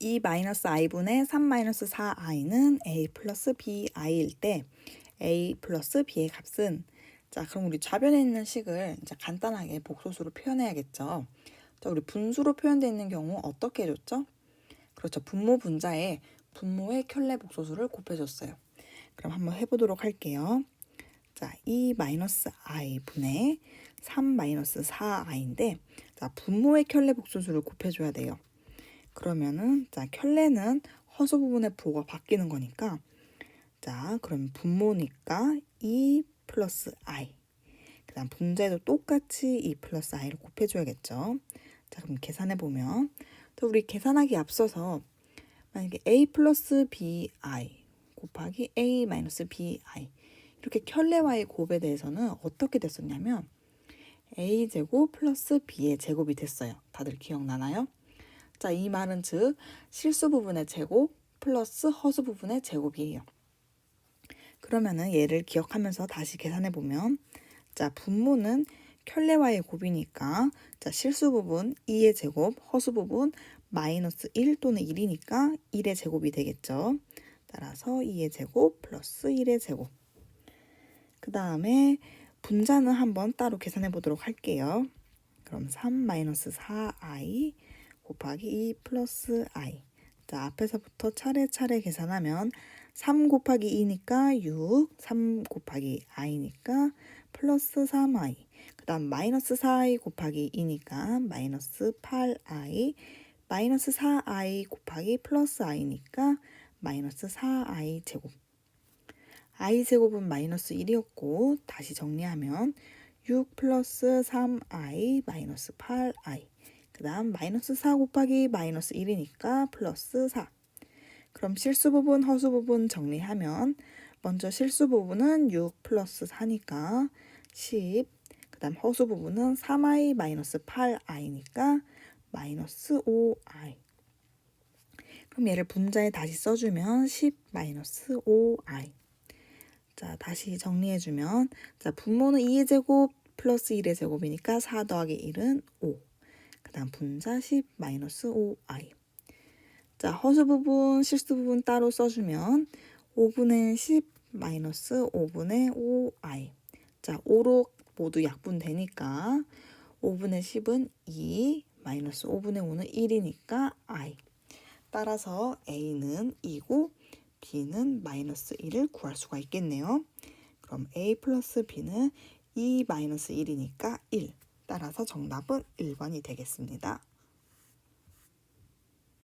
2 마이너스 i분의 3 마이너스 4i는 a 플러스 bi일 때 a 플러스 b의 값은 자 그럼 우리 좌변에 있는 식을 이제 간단하게 복소수로 표현해야겠죠. 자 우리 분수로 표현되어 있는 경우 어떻게 해줬죠? 그렇죠. 분모 분자에 분모의 켤레 복소수를 곱해줬어요. 그럼 한번 해보도록 할게요. 자, 2 마이너스 i 분의 3 마이너스 4i인데 자 분모의 켤레 복소수를 곱해줘야 돼요. 그러면은 자 켤레는 허수 부분의 부호가 바뀌는 거니까 자 그럼 분모니까 2 플러스 i 그 다음 분자에도 똑같이 2 플러스 i를 곱해줘야겠죠. 자 그럼 계산해 보면 또 우리 계산하기 앞서서 만약에 a 플러스 bi 곱하기 a 마이너스 bi 이렇게 켤레와의 곱에 대해서는 어떻게 됐었냐면 a 제곱 플러스 b의 제곱이 됐어요. 다들 기억나나요? 자, 이 말은 즉 실수 부분의 제곱 플러스 허수 부분의 제곱이에요. 그러면은 얘를 기억하면서 다시 계산해 보면 자, 분모는 켤레와의 곱이니까 자, 실수 부분 2의 제곱, 허수 부분 마이너스 1 또는 1이니까 1의 제곱이 되겠죠. 따라서 2의 제곱 플러스 1의 제곱. 그 다음에 분자는 한번 따로 계산해 보도록 할게요. 그럼 3 마이너스 4i 곱하기 2 플러스 i. 자, 앞에서부터 차례차례 계산하면 3 곱하기 2니까 6, 3 곱하기 i니까 플러스 3i. 그 다음 마이너스 4i 곱하기 2니까 마이너스 8i. 마이너스 4i 곱하기 플러스 i니까 마이너스 4i 제곱. i 제곱은 마이너스 1이었고 다시 정리하면 6 플러스 3i 마이너스 8i 그 다음 마이너스 4 곱하기 마이너스 1이니까 플러스 4 그럼 실수 부분 허수 부분 정리하면 먼저 실수 부분은 6 플러스 4니까 10 그 다음 허수 부분은 3i 마이너스 8i니까 마이너스 5i 그럼 얘를 분자에 다시 써주면 10 마이너스 5i 자, 다시 정리해주면, 자, 분모는 2의 제곱 플러스 1의 제곱이니까 4 더하기 1은 5. 그 다음 분자 10 마이너스 5i. 자, 허수 부분, 실수 부분 따로 써주면 5분의 10 마이너스 5분의 5i. 자, 5로 모두 약분되니까 5분의 10은 2 마이너스 5분의 5는 1이니까 i. 따라서 a는 2고 b는 마이너스 1을 구할 수가 있겠네요. 그럼 a 플러스 b는 2 마이너스 1이니까 1. 따라서 정답은 1번이 되겠습니다.